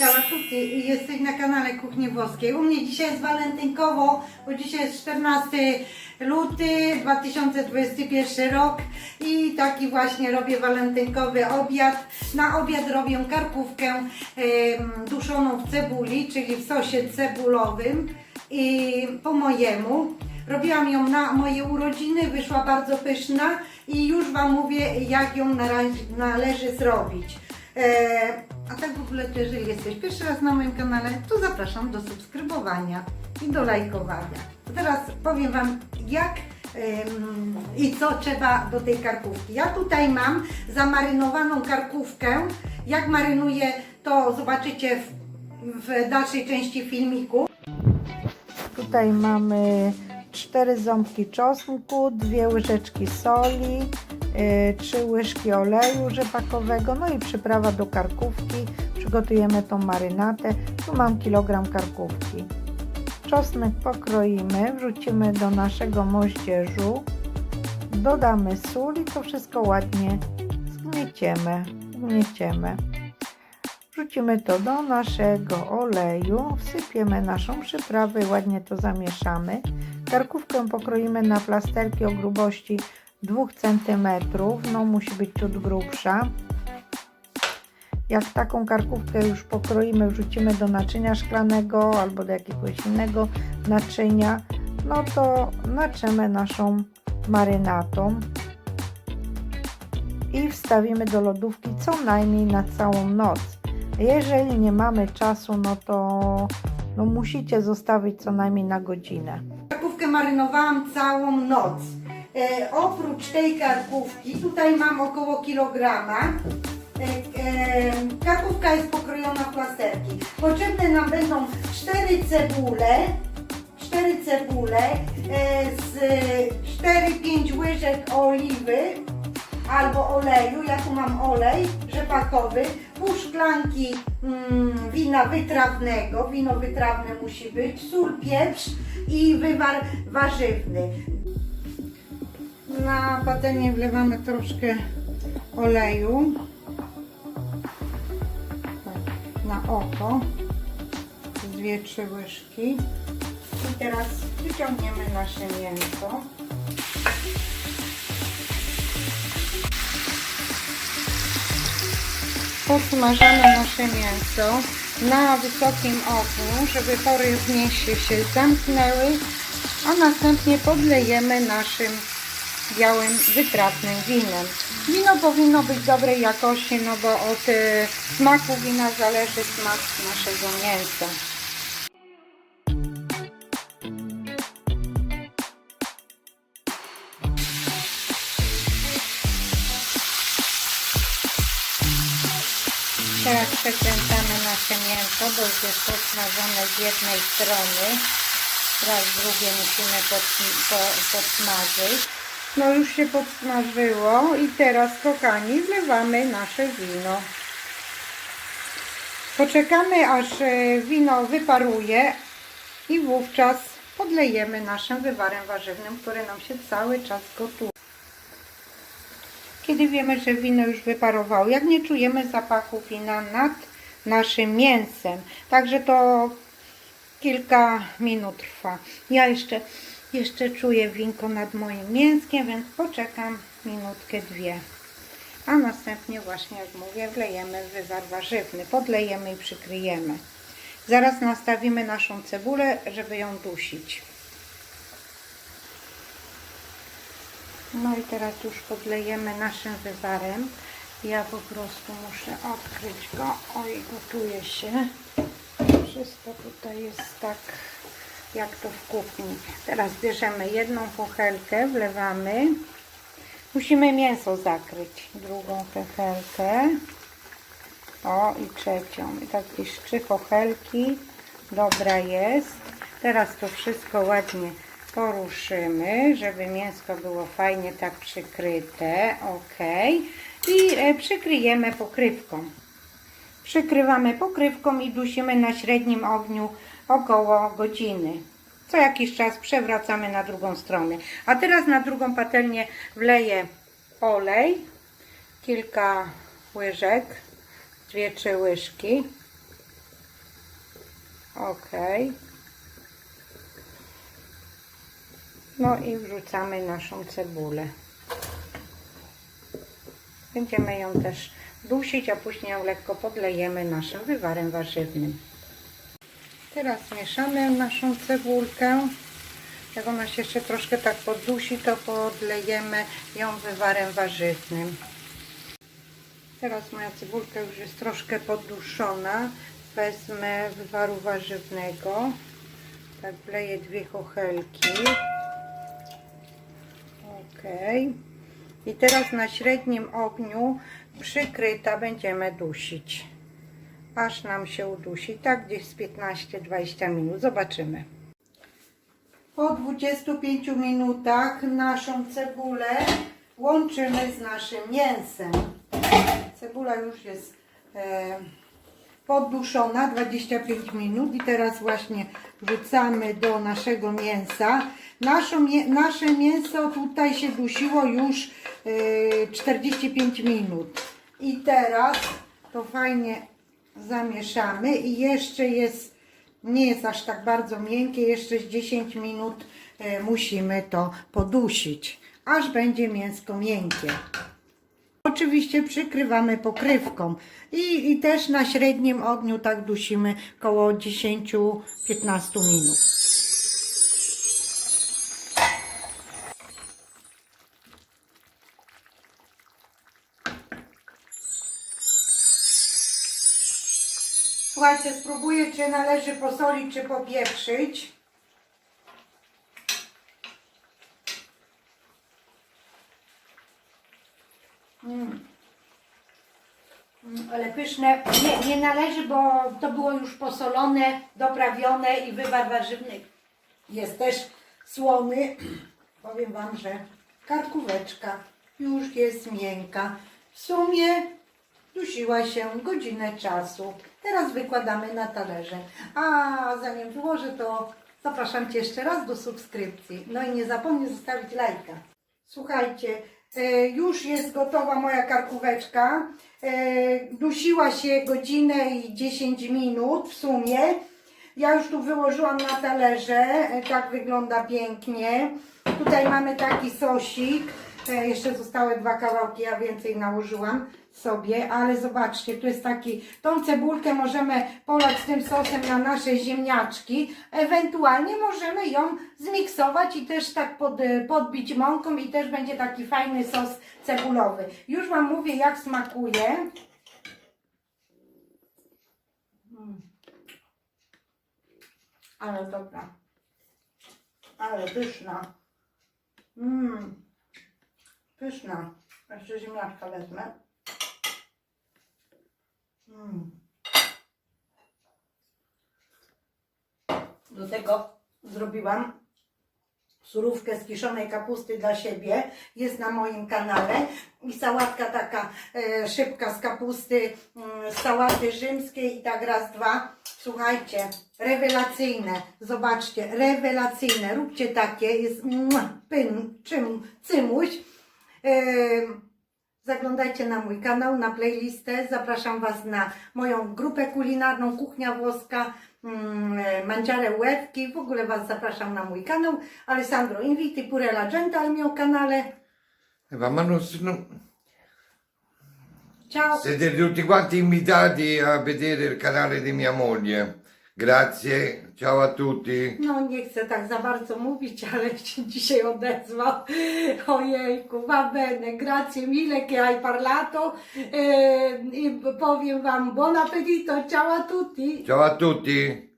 Ciao a tutti, jesteś na kanale Kuchni Włoskiej. U mnie dzisiaj jest walentynkowo, bo dzisiaj jest 14 luty 2021 rok i taki właśnie robię walentynkowy obiad. Na obiad robię karkówkę duszoną w cebuli, czyli w sosie cebulowym i po mojemu. Robiłam ją na moje urodziny, wyszła bardzo pyszna i już Wam mówię, jak ją należy zrobić. E, a tak w ogóle, to jeżeli jesteś pierwszy raz na moim kanale, to zapraszam do subskrybowania i do lajkowania. Teraz powiem Wam, jak em, i co trzeba do tej karkówki. Ja tutaj mam zamarynowaną karkówkę. Jak marynuję, to zobaczycie w, w dalszej części filmiku. Tutaj mamy cztery ząbki czosnku, dwie łyżeczki soli, yy, trzy łyżki oleju rzepakowego, no i przyprawa do karkówki. Przygotujemy tą marynatę. Tu mam kilogram karkówki. Czosnek pokroimy, wrzucimy do naszego moździerzu, dodamy sól i to wszystko ładnie zgnieciemy, zgnieciemy. Wrzucimy to do naszego oleju, wsypiemy naszą przyprawę ładnie to zamieszamy. Karkówkę pokroimy na plasterki o grubości 2 cm, no musi być ciut grubsza. Jak taką karkówkę już pokroimy, wrzucimy do naczynia szklanego albo do jakiegoś innego naczynia, no to naczemy naszą marynatą i wstawimy do lodówki co najmniej na całą noc. Jeżeli nie mamy czasu, no to no musicie zostawić co najmniej na godzinę. Karkówkę marynowałam całą noc. E, oprócz tej karkówki, tutaj mam około kilograma. E, e, karkówka jest pokrojona w plasterki. Potrzebne nam będą 4 cebule, 4 cebule, e, z 4-5 łyżek oliwy, albo oleju, ja tu mam olej rzepakowy, pół szklanki mm, wina wytrawnego, wino wytrawne musi być, sól, pieprz i wywar warzywny. Na patelnię wlewamy troszkę oleju. Tak, na oko, dwie, trzy łyżki. I teraz wyciągniemy nasze mięso. Podsmażamy nasze mięso na wysokim ogniu, żeby pory w mięsie się zamknęły, a następnie podlejemy naszym białym, wytrawnym winem. Wino powinno być dobrej jakości, no bo od e, smaku wina zależy smak naszego mięsa. Teraz przekręcamy nasze mięso, bo już jest podsmażone z jednej strony. Teraz drugie musimy pod, po, podsmażyć. No już się podsmażyło i teraz kochani wlewamy nasze wino. Poczekamy aż e, wino wyparuje i wówczas podlejemy naszym wywarem warzywnym, który nam się cały czas gotuje. Kiedy wiemy, że wino już wyparowało, jak nie czujemy zapachu wina nad naszym mięsem. Także to kilka minut trwa. Ja jeszcze, jeszcze czuję winko nad moim mięskiem, więc poczekam minutkę, dwie. A następnie właśnie, jak mówię, wlejemy wywar warzywny. Podlejemy i przykryjemy. Zaraz nastawimy naszą cebulę, żeby ją dusić. No i teraz już podlejemy naszym wywarem. Ja po prostu muszę odkryć go. Oj, gotuje się. Wszystko tutaj jest tak, jak to w kuchni. Teraz bierzemy jedną pochelkę, wlewamy. Musimy mięso zakryć. Drugą pochelkę. O, i trzecią. I tak jakieś trzy pochelki. Dobra jest. Teraz to wszystko ładnie poruszymy, żeby mięsko było fajnie tak przykryte. Ok. I e, przykryjemy pokrywką. Przykrywamy pokrywką i dusimy na średnim ogniu około godziny. Co jakiś czas przewracamy na drugą stronę. A teraz na drugą patelnię wleję olej, kilka łyżek, dwie, trzy łyżki. Ok. No i wrzucamy naszą cebulę. Będziemy ją też dusić, a później ją lekko podlejemy naszym wywarem warzywnym. Teraz mieszamy naszą cebulkę. Jak ona się jeszcze troszkę tak poddusi, to podlejemy ją wywarem warzywnym. Teraz moja cebulka już jest troszkę podduszona. Wezmę wywaru warzywnego. Tak wleję dwie kochelki. Ok. I teraz na średnim ogniu przykryta będziemy dusić. Aż nam się udusi. Tak gdzieś z 15-20 minut. Zobaczymy. Po 25 minutach naszą cebulę łączymy z naszym mięsem. Cebula już jest e, podduszona 25 minut i teraz właśnie wrzucamy do naszego mięsa. Naszą, nasze mięso tutaj się dusiło już e, 45 minut. I teraz to fajnie zamieszamy i jeszcze jest, nie jest aż tak bardzo miękkie, jeszcze z 10 minut e, musimy to podusić, aż będzie mięsko miękkie. Oczywiście przykrywamy pokrywką i, i też na średnim ogniu tak dusimy około 10-15 minut. Słuchajcie, spróbuję czy należy posolić czy popieprzyć. Mm, Ale pyszne. Nie, nie należy, bo to było już posolone, doprawione i wywar warzywny jest też słony. Powiem Wam, że karkóweczka już jest miękka. W sumie dusiła się godzinę czasu. Teraz wykładamy na talerze. A zanim wyłożę, to zapraszam Cię jeszcze raz do subskrypcji. No i nie zapomnij zostawić lajka. Słuchajcie, e, już jest gotowa moja karkóweczka. E, Dusiła się godzinę i 10 minut w sumie. Ja już tu wyłożyłam na talerze. E, Tak wygląda pięknie. Tutaj mamy taki sosik. Jeszcze zostały dwa kawałki, ja więcej nałożyłam sobie, ale zobaczcie, tu jest taki, tą cebulkę możemy polać tym sosem na nasze ziemniaczki, ewentualnie możemy ją zmiksować i też tak pod, podbić mąką i też będzie taki fajny sos cebulowy. Już Wam mówię jak smakuje. Mm. Ale dobra. Ale pyszna. Mmm. Pyszna. Jeszcze ziemniaczka wezmę. Mm. Do tego zrobiłam surówkę z kiszonej kapusty dla siebie. Jest na moim kanale. I sałatka taka e, szybka z kapusty, z sałaty rzymskiej i tak raz, dwa. Słuchajcie, rewelacyjne. Zobaczcie, rewelacyjne. Róbcie takie. Jest pyn, czym, cymuś. Em, Zaglądajcie na mój kanał, na playlistę. Zapraszam Was na moją grupę kulinarną Kuchnia Włoska, mm, Mangiare Łebki. W ogóle Was zapraszam na mój kanał. Alessandro Inviti, pure la gente al mio canale. Ma non, non- Ciao! siete tutti quanti invitati a vedere il canale di mia moglie. Grazie, ciao a tutti. No nie chcę tak za bardzo mówić, ale się dzisiaj odezwał. Ojejku, va bene, grazie mille che hai parlato. E, I powiem Wam buon appetito, ciao a tutti. Ciao a tutti.